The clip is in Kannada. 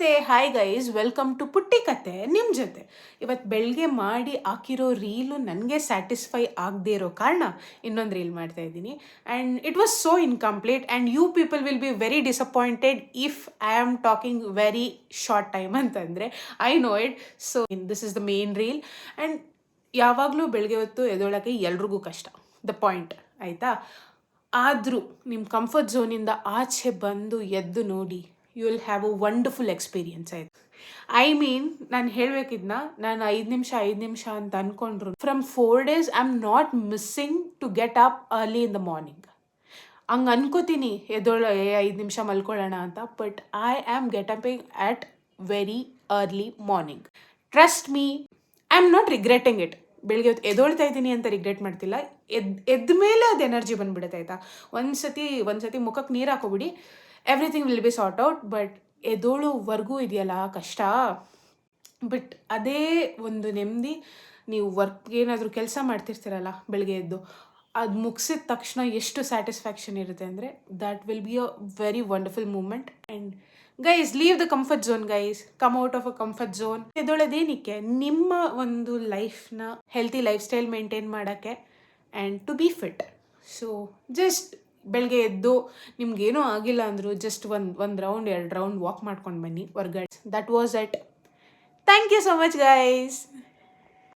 ನಮಸ್ತೆ. ಹಾಯ್ ಗೈಸ್ ವೆಲ್ಕಮ್ ಟು ಪುಟ್ಟಿ ಕತೆ ನಿಮ್ಮ ಜೊತೆ. ಇವತ್ತು ಬೆಳಗ್ಗೆ ಮಾಡಿ ಹಾಕಿರೋ ರೀಲು ನನಗೆ ಸ್ಯಾಟಿಸ್ಫೈ ಆಗದೇ ಇರೋ ಕಾರಣ ಇನ್ನೊಂದು ರೀಲ್ ಮಾಡ್ತಾ ಇದ್ದೀನಿ. And it was so incomplete and you people will be very disappointed if I am talking very short time ಅಂತಂದರೆ. I know it so this is the main reel and ಯಾವಾಗಲೂ ಬೆಳಗ್ಗೆ ಹೊತ್ತು ಎದೊಳಗೆ ಎಲ್ರಿಗೂ ಕಷ್ಟ. ದ ಪಾಯಿಂಟ್ ಆಯಿತಾ? ಆದರೂ ನಿಮ್ಮ ಕಂಫರ್ಟ್ ಝೋನಿಂದ ಆಚೆ ಬಂದು ಎದ್ದು ನೋಡಿ. You will have a wonderful experience ಆಯ್ತು ಐ ಮೀನ್ ನಾನು ಹೇಳಬೇಕಿದ್ನ, ನಾನು ಐದು ನಿಮಿಷ ಐದು ನಿಮಿಷ ಅಂತ ಅಂದ್ಕೊಂಡ್ರು from four days I am not missing to get up early in the morning ಹಂಗೆ ಅನ್ಕೋತೀನಿ ಎದೊಳ ಐದು ನಿಮಿಷ ಮಲ್ಕೊಳ್ಳೋಣ ಅಂತ but I am get upping at very early morning trust me I am not regretting it ಬೆಳಿಗ್ಗೆ ಹೊತ್ತು ಎದೊಳ್ತಾ ಇದ್ದೀನಿ ಅಂತ ರಿಗ್ರೆಟ್ ಮಾಡ್ತಿಲ್ಲ. ಎದ್ ಎದ್ದ ಮೇಲೆ ಅದು ಎನರ್ಜಿ ಬಂದ್ಬಿಡುತ್ತೆ, ಆಯಿತಾ? ಒಂದು ಸತಿ ಒಂದು ಸತಿ ಮುಖಕ್ಕೆ ನೀರು ಹಾಕೋಬಿಡಿ. Everything will be sort out but ಎದೋಳುವರೆಗೂ ಇದೆಯಲ್ಲ, ಕಷ್ಟ. ಬಟ್ ಅದೇ ಒಂದು ನೆಮ್ಮದಿ, ನೀವು ವರ್ಕ್ ಏನಾದರೂ ಕೆಲಸ ಮಾಡ್ತಿರ್ತೀರಲ್ಲ ಬೆಳಗ್ಗೆ ಎದ್ದು, ಅದು ಮುಗಿಸಿದ ತಕ್ಷಣ ಎಷ್ಟು ಸ್ಯಾಟಿಸ್ಫ್ಯಾಕ್ಷನ್ ಇರುತ್ತೆ ಅಂದರೆ that will be a very wonderful moment and guys leave the comfort zone guys come out of a comfort zone ಎದೊಳದೇನಕ್ಕೆ, ನಿಮ್ಮ ಒಂದು ಲೈಫ್ನ ಹೆಲ್ತಿ ಲೈಫ್ ಸ್ಟೈಲ್ ಮೇಂಟೈನ್ ಮಾಡೋಕ್ಕೆ and to be fit so just ಬೆಳಗ್ಗೆ ಎದ್ದು ನಿಮ್ಗೇನೂ ಆಗಿಲ್ಲ ಅಂದರೂ ಜಸ್ಟ್ ಒಂದು ಒಂದು ರೌಂಡ್ ಎರಡು ರೌಂಡ್ ವಾಕ್ ಮಾಡ್ಕೊಂಡು ಬನ್ನಿ ಹೊರ್ಗಡೆ. That was it thank you so much guys